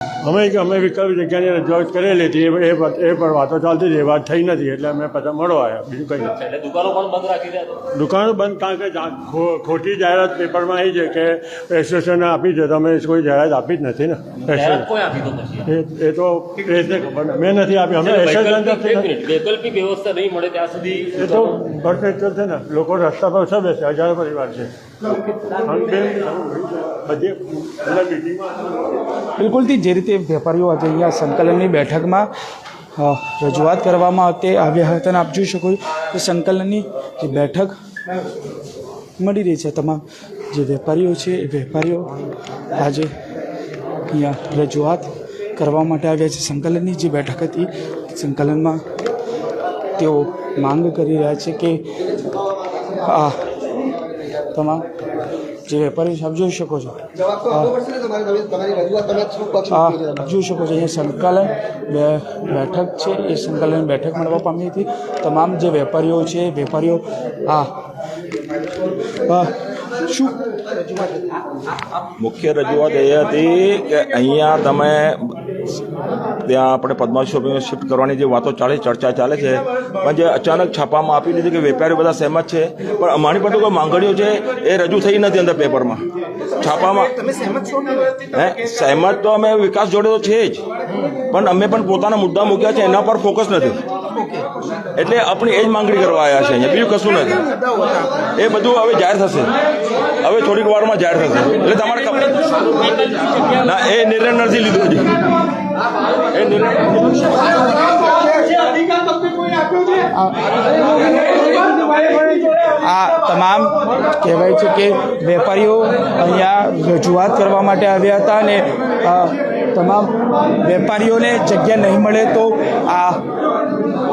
અમે અમે વિકલ્પ જગ્યાની રજૂઆત કરેલી હતી એ એ વાત- ચાલતી હતી એ વાત થઈ નથી એટલે અમે પાછા મળો આવ્યા બીજું કંઈ દુકાનો પણ બંધ રાખી દુકાનો બંધ કારણ કે ખોટી જાહેરાત પેપરમાં આવી છે કે એસોસિએશને આપી છે તો અમે કોઈ જાહેરાત આપી જ નથી ને. એ તો પ્રેસને ખબર ને મેં નથી આપી અમે એસોસિએશન વૈકલ્પિક વ્યવસ્થા નહીં મળે ત્યાં સુધી એ તો પરફેક્ટ છે ને લોકો રસ્તા પર છે બેસે હજારો પરિવાર છે. બિલકુલથી જે રીતે વેપારીઓ આજે અહીંયા સંકલનની બેઠકમાં રજૂઆત કરવામાં તે આવ્યા હતા અને આપ જોઈ શકો કે સંકલનની જે બેઠક મળી રહી છે, તમામ જે વેપારીઓ છે એ વેપારીઓ આજે અહીંયા રજૂઆત કરવા માટે આવ્યા છે. સંકલનની જે બેઠક હતી, સંકલનમાં તેઓ માંગ કરી રહ્યા છે કે આ તમામ જે વેપારી આપ જોઈ શકો છો. જવાબ તો આપવો પડશે ને તમારે તમે તમારી રજૂઆત તમે શું પક્ષ આ મૂકી રહ્યા જોઈ શકો છો, અહીંયા સંકલન બેઠક છે, એ સંકલન બેઠક મળવા પામી હતી. તમામ જે વેપારીઓ છે, વેપારીઓ હા, શું? મુખ્ય રજૂઆત એ હતી કે અહીંયા તમે ત્યાં આપણે પદ્મા શોપિંગ શિફ્ટ કરવાની જે વાતો ચાલે ચર્ચા ચાલે છે. પણ જે અચાનક છાપામાં આપી દીધી કે વેપારીઓ બધા સહેમત છે પણ અમારી પણ કોઈ માંગણીઓ છે એ રજૂ થઈ નથી અંદર પેપરમાં. છાપામાં તમે સહેમત છો કે હે? સહેમત તો અમે વિકાસ જોડે તો છે જ પણ અમે પણ પોતાના મુદ્દા મૂક્યા છે એના પર ફોકસ નથી. એટલે આપણી એ જ માંગણી કરવા આવ્યા છે અહીંયા. બીજું કશું નથી. એ બધું હવે જાહેર થશે. હવે થોડીક વારમાં જાહેર થશે. એટલે તમારે ના એ નિર્ણય નથી લીધો. આ તમામ કહેવાય છે કે વેપારીઓ અહીંયા રજૂઆત કરવા માટે આવ્યા હતા અને તમામ વેપારીઓને જગ્યા નહીં મળે તો આ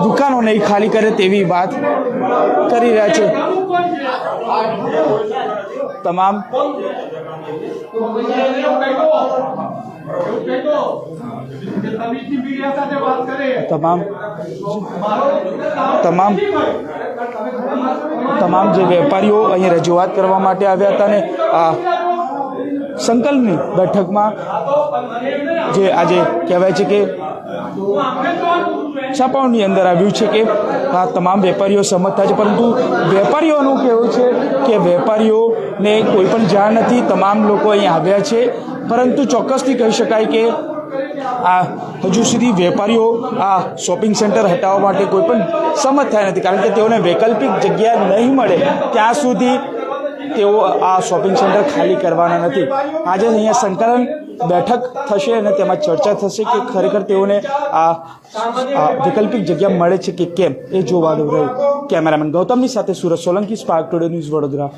દુકાનો નહીં ખાલી કરે તેવી વાત કરી રહ્યા છે. તમામ તમામ તમામ તમામ જે વેપારીઓ અહીં રજૂઆત કરવા માટે આવ્યા હતા ને, આ સંકલ્પની બેઠકમાં જે આજે કહેવાય છે કે છાપાઓની અંદર આવ્યું છે કે આ તમામ વેપારીઓ થાય છે. પરંતુ વેપારીઓનું કહેવું છે કે વેપારીઓને કોઈ પણ જાણ નથી. તમામ લોકો અહીં આવ્યા છે. પરંતુ ચોક્કસથી કહી શકાય કે આ હજુ સુધી વેપારીઓ આ શોપિંગ સેન્ટર હટાવવા માટે કોઈ પણ સંમત થયા નથી. કારણ કે તેઓને વૈકલ્પિક જગ્યા નહીં મળે. ત્યાં સુધી તેઓ આ શોપિંગ સેન્ટર ખાલી કરવાના નથી. આજે અહીંયા સંકલન બેઠક થશે અને તેમાં ચર્ચા થશે કે ખરેખર તેઓને આ વૈકલ્પિક જગ્યા મળે છે કે કેમ એ જોવાનું રહ્યું. કેમેરામેન ગૌતમની સાથે Surat Solanki Spark Today News Vadodara.